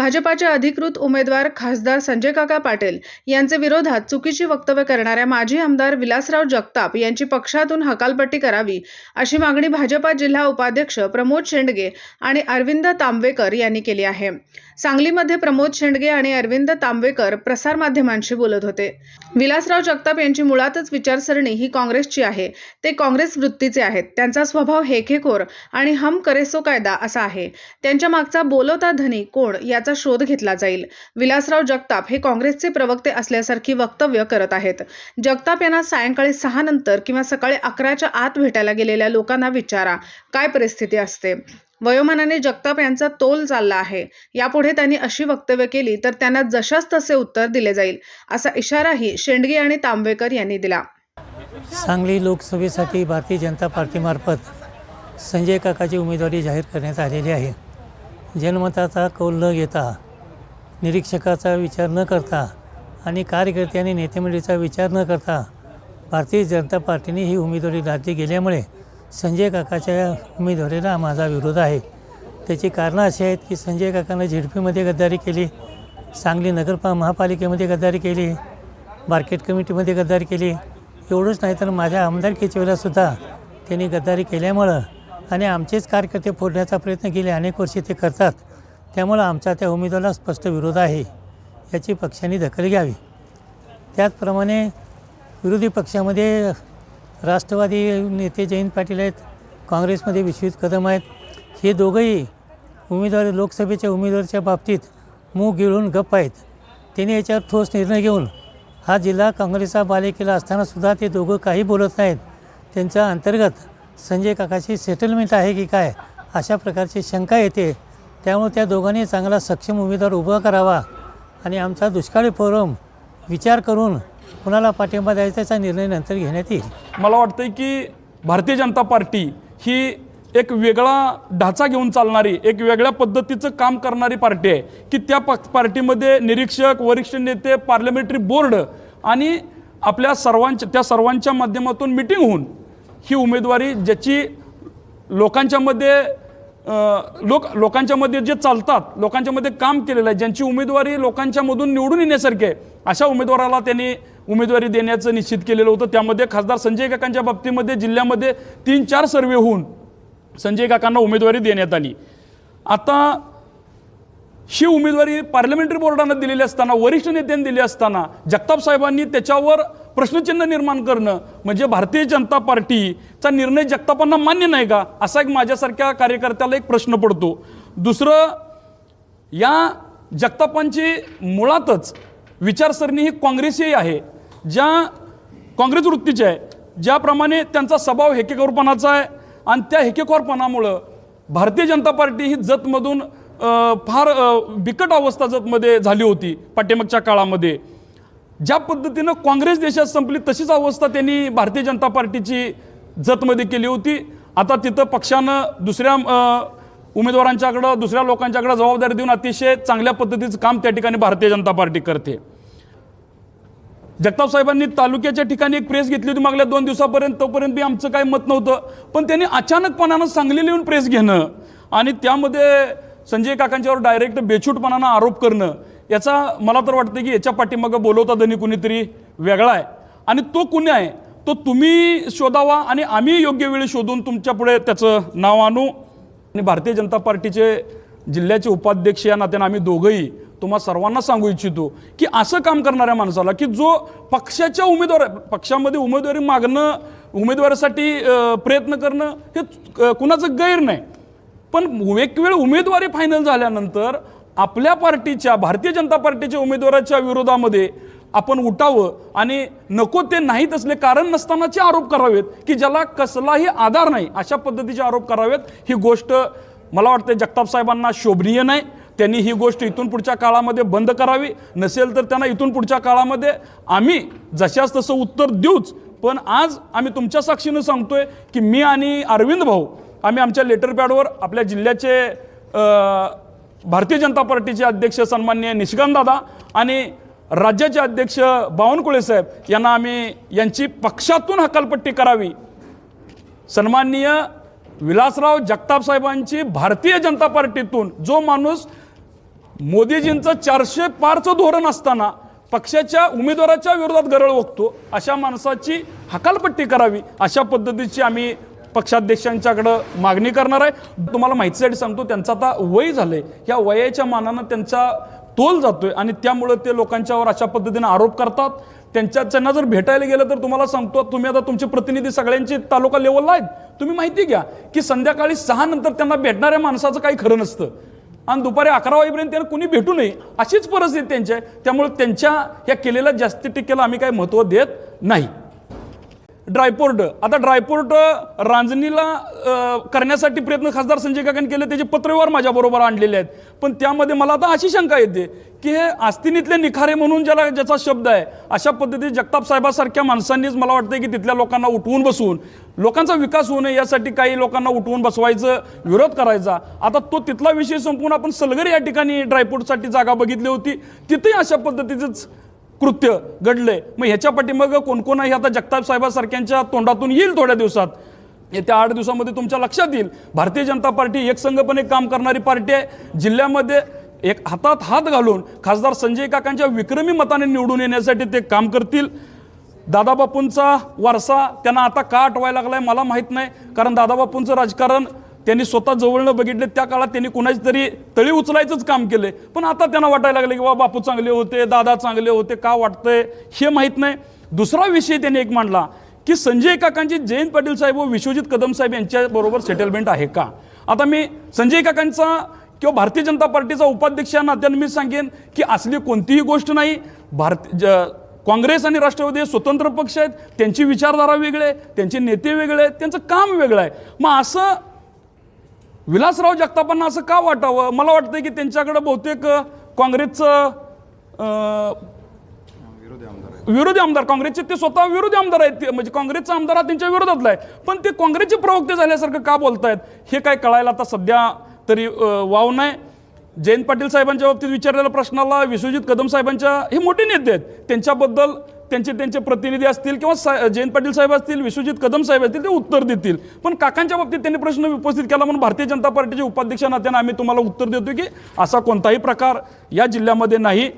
भाजपाचे अधिकृत उमेदवार खासदार संजय काका पाटील यांचे विरोधात चुकीची वक्तव्य करणाऱ्या माजी आमदार विलासराव जगताप यांची पक्षातून हकालपट्टी करावी अशी मागणी भाजपा जिल्हा उपाध्यक्ष प्रमोद शेंडगे आणि अरविंद तांबेकर यांनी केली आहे. सांगलीमध्ये प्रमोद शेंडगे आणि अरविंद तांबेकर प्रसारमाध्यमांशी बोलत होते. विलासराव जगताप यांची मुळातच विचारसरणी ही काँग्रेसची आहे. ते काँग्रेस वृत्तीचे आहेत. त्यांचा स्वभाव हेखेखोर आणि हम करेसो कायदा असा आहे. त्यांच्या मागचा बोलवता धनी कोण याचा शोध घेतला जाईल. विलासराव जगताप हे काँग्रेसचे प्रवक्ते असल्यासारखी वक्तव्य करत आहेत. जगताप यांना सायंकाळी सहा नंतर किंवा सकाळी अकराच्या आत भेटायला गेलेल्या लोकांना विचारा काय परिस्थिती असते? वयोमानाने जगताप यांचा तोल चालला आहे. यापुढे त्यांनी अशी वक्तव्य केली तर त्यांना जशास तसे उत्तर दिले जाईल असा इशाराही शेंडगे आणि तांबेकर यांनी दिला. सांगली लोकसभेसाठी भारतीय जनता पार्टीमार्फत संजय काकाची उमेदवारी जाहीर करण्यात आलेली आहे. जनमताचा कौल न घेता निरीक्षकाचा विचार न करता आणि कार्यकर्ते आणि नेतेमंडळीचा विचार न करता भारतीय जनता पार्टीने ही उमेदवारी लादली गेल्यामुळे संजय काकाच्या उमेदवारीला माझा विरोध आहे. त्याची कारणं अशी आहेत की संजय काकानं झेडपीमध्ये गद्दारी केली सांगली नगरपा महापालिकेमध्ये गद्दारी केली मार्केट कमिटीमध्ये गद्दारी केली. एवढंच नाही तर माझ्या आमदारकीच्या वेळेलासुद्धा त्यांनी गद्दारी केल्यामुळं आणि आमचेच कार्यकर्ते फोडण्याचा प्रयत्न केले अनेक वर्षे ते करतात. त्यामुळं आमचा त्या उमेदवाराला स्पष्ट विरोध आहे. याची पक्षाने दखल घ्यावी. त्याचप्रमाणे विरोधी पक्षामध्ये राष्ट्रवादी नेते जयंत पाटील आहेत काँग्रेसमध्ये विश्वजित कदम आहेत. हे दोघंही उमेदवार लोकसभेच्या उमेदवाराच्या बाबतीत मूग गिळून गप्प आहेत. त्यांनी याच्यावर ठोस निर्णय घेऊन हा जिल्हा काँग्रेसचा बालेकिल्ला असतानासुद्धा ते दोघं काही बोलत नाहीत. त्यांच्या अंतर्गत संजय काकाची सेटलमेंट आहे की काय अशा प्रकारची शंका येते. त्यामुळे त्या दोघांनी चांगला सक्षम उमेदवार उभा करावा आणि आमचा दुष्काळी फोरम विचार करून कुणाला पाठिंबा द्यायचा याचा निर्णय नंतर घेण्यात येईल. मला आहे की भारतीय जनता पार्टी ही एक वेगळा ढाचा घेऊन चालणारी एक वेगळ्या पद्धतीचं काम करणारी पार्टी आहे की त्या पक्ष पार्टीमध्ये निरीक्षक वरिष्ठ नेते पार्लमेंटरी बोर्ड आणि आपल्या सर्वांच्या त्या सर्वांच्या माध्यमातून मिटिंग होऊन ही उमेदवारी ज्याची लोकांच्यामध्ये लोक लोकांच्यामध्ये जे चालतात लोकांच्यामध्ये काम केलेलं आहे ज्यांची उमेदवारी लोकांच्यामधून निवडून येण्यासारखी आहे अशा उमेदवाराला त्यांनी उमेदवारी देण्याचं निश्चित केलेलं होतं. त्यामध्ये खासदार संजय काकांच्या बाबतीमध्ये जिल्ह्यामध्ये तीन चार सर्वे होऊन संजय काकांना उमेदवारी देण्यात आली. आता ही उमेदवारी पार्लमेंटरी बोर्डानं दिलेली असताना वरिष्ठ नेत्यांनी दिली असताना जगताप साहेबांनी त्याच्यावर प्रश्नचिन्ह निर्माण करणं म्हणजे भारतीय जनता पार्टीचा निर्णय जगतापांना मान्य नाही का? असा एक माझ्यासारख्या कार्यकर्त्याला एक प्रश्न पडतो. दुसरं या जगतापांची मुळातच विचारसरणी ही काँग्रेसही आहे. ज्या काँग्रेस वृत्तीची आहे ज्याप्रमाणे त्यांचा स्वभाव हेकेखोरपणाचा आहे आणि त्या हेकेखोरपणामुळं भारतीय जनता पार्टी ही जतमधून फार बिकट अवस्था जतमध्ये झाली होती पाठीमागच्या काळामध्ये. ज्या पद्धतीनं काँग्रेस देशात संपली तशीच अवस्था त्यांनी भारतीय जनता पार्टीची जतमध्ये केली होती. आता तिथं पक्षानं दुसऱ्या उमेदवारांच्याकडं दुसऱ्या लोकांच्याकडं जबाबदारी देऊन अतिशय चांगल्या पद्धतीचं काम त्या ठिकाणी भारतीय जनता पार्टी करते. जगताप साहेबांनी तालुक्याच्या ठिकाणी एक प्रेस घेतली होती मागल्या दोन दिवसापर्यंत तोपर्यंत बी आमचं काही मत नव्हतं. पण त्यांनी अचानकपणानं सांगली येऊन प्रेस घेणं आणि त्यामध्ये संजय काकांच्यावर डायरेक्ट बेछूटपणानं आरोप करणं याचा मला तर वाटतं की याच्या पाठीमागं बोलवता धनी कुणीतरी वेगळा आहे. आणि तो कुणी आहे तो तुम्ही शोधावा आणि आम्ही योग्य वेळी शोधून तुमच्यापुढे त्याचं नाव आणू. आणि भारतीय जनता पार्टीचे जिल्ह्याचे उपाध्यक्ष या नात्यानं आम्ही दोघंही तुम्हा सर्वांना सांगू इच्छितो की असं काम करणाऱ्या माणसाला की जो पक्षाच्या उमेदवार पक्षामध्ये उमेदवारी मागणं उमेदवारीसाठी प्रयत्न करणं हे कुणाचं गैर नाही. पण एक वेळ उमेदवारी फायनल झाल्यानंतर आपल्या पार्टीच्या भारतीय जनता पार्टीच्या उमेदवाराच्या विरोधामध्ये आपण उठावं आणि नको ते नाहीत असले कारण नसतानाचे आरोप करावेत की ज्याला कसलाही आधार नाही अशा पद्धतीचे आरोप करावेत. ही गोष्ट मला वाटते जगताप साहेबांना शोभनीय नाही. त्यांनी ही गोष्ट इथून पुढच्या काळामध्ये बंद करावी. नसेल तर त्यांना इथून पुढच्या काळामध्ये आम्ही जशाच तसं उत्तर देऊच. पण आज आम्ही तुमच्या साक्षीनं सांगतोय की मी आणि अरविंद भाऊ आम्ही आमच्या लेटर पॅडवर आपल्या जिल्ह्याचे भारतीय जनता पार्टीचे अध्यक्ष सन्माननीय निशिकांत दादा आणि राज्याचे अध्यक्ष बावनकुळे साहेब यांना आम्ही यांची पक्षातून हकालपट्टी करावी. सन्माननीय विलासराव जगताप साहेबांची भारतीय जनता पार्टीतून जो माणूस मोदीजींचं चारशे पारचं धोरण असताना पक्षाच्या उमेदवाराच्या विरोधात गरळ ओकतो अशा माणसाची हकालपट्टी करावी अशा पद्धतीची आम्ही पक्षाध्यक्षांच्याकडं मागणी करणार आहे. तुम्हाला माहितीसाठी सांगतो त्यांचं आता वय झालंय. या वयाच्या मानानं त्यांचा तोल जातोय आणि त्यामुळं ते लोकांच्यावर अशा पद्धतीने आरोप करतात. त्यांच्या त्यांना जर भेटायला गेलं तर तुम्हाला सांगतो तुम्ही आता तुमचे प्रतिनिधी सगळ्यांचे तालुका लेवलला आहेत. तुम्ही माहिती घ्या की संध्याकाळी सहा नंतर त्यांना भेटणाऱ्या माणसाचं काही खरं नसतं. आणि दुपारी अकरा वाजेपर्यंत त्यांना कुणी भेटू नये अशीच परिस्थिती त्यांची आहे. त्यामुळे त्यांच्या या केलेल्या जास्ती टिकेला आम्ही काही महत्त्व देत नाही. ड्रायपोर्ट. आता ड्रायपोर्ट रांजणीला करण्यासाठी प्रयत्न खासदार संजय काकांनी केले त्याचे पत्रव्यवहार माझ्याबरोबर आणलेले आहेत. पण त्यामध्ये मला आता अशी शंका येते की हे आस्तिनीतले निखारे म्हणून ज्याला ज्याचा शब्द आहे अशा पद्धतीने जगताप साहेबासारख्या माणसांनीच मला वाटतं की तिथल्या लोकांना उठवून बसवून लोकांचा विकास होऊ नये यासाठी काही लोकांना उठवून बसवायचं विरोध करायचा. आता तो तिथला विषय संपून आपण सलगर या ठिकाणी ड्रायपोर्टसाठी जागा बघितली होती. तिथेही अशा पद्धतीचंच कृत्य घडलंय. मग ह्याच्या पाठीमागं कोणकोणाही आता जगताप साहेबासारख्यांच्या तोंडातून येईल थोड्या दिवसात. येत्या आठ दिवसामध्ये तुमच्या लक्षात येईल. भारतीय जनता पार्टी एकसंघपणे काम करणारी पार्टी आहे. जिल्ह्यामध्ये एक हातात हात घालून खासदार संजय काकांच्या विक्रमी मताने निवडून येण्यासाठी ते काम करतील. दादाबापूंचा वारसा त्यांना आता का आठवायला लागलाय मला माहीत नाही. कारण दादाबापूंचं राजकारण त्यांनी स्वतः जवळनं बघितले त्या काळात त्यांनी कुणाची तरी तळी उचलायचंच काम केले. पण आता त्यांना वाटायला लागले की बा बापू चांगले होते दादा चांगले होते का वाटतंय? हे माहीत नाही. दुसरा विषय त्यांनी एक मांडला की संजय काकांची जयंत पाटील साहेब व विश्वजित कदम साहेब यांच्याबरोबर सेटलमेंट आहे का? आता मी संजय काकांचा किंवा भारतीय जनता पार्टीचा उपाध्यक्ष या नात्याने मी सांगेन की असली कोणतीही गोष्ट नाही. भारत ज काँग्रेस आणि राष्ट्रवादी स्वतंत्र पक्ष आहेत. त्यांची विचारधारा वेगळे त्यांचे नेते वेगळे आहेत त्यांचं काम वेगळं आहे. मग असं विलासराव जगतापांना असं का वाटावं? मला वाटतं की त्यांच्याकडं बहुतेक काँग्रेसचं विरोधी आमदार काँग्रेसचे ते स्वतः विरोधी आमदार आहेत. ते- म्हणजे काँग्रेसचा आमदार हा त्यांच्या विरोधातला आहे. पण ते काँग्रेसचे प्रवक्ते झाल्यासारखं का बोलतायत? हे काय कळायला आता सध्या तरी वाव नाही. जयंत पाटील साहेबांच्या बाबतीत विचारलेल्या प्रश्नाला विश्वजित कदम साहेबांच्या हे मोठे नेते आहेत. त्यांच्याबद्दल त्यांचे त्यांचे प्रतिनिधी असतील किंवा सा जयंत पाटील साहेब असतील विश्वजित कदम साहेब असतील ते उत्तर देतील. पण काकांच्या बाबतीत त्यांनी प्रश्न उपस्थित केला म्हणून भारतीय जनता पार्टीचे उपाध्यक्ष नात्याने आम्ही तुम्हाला उत्तर देतो की असा कोणताही प्रकार या जिल्ह्यामध्ये नाही.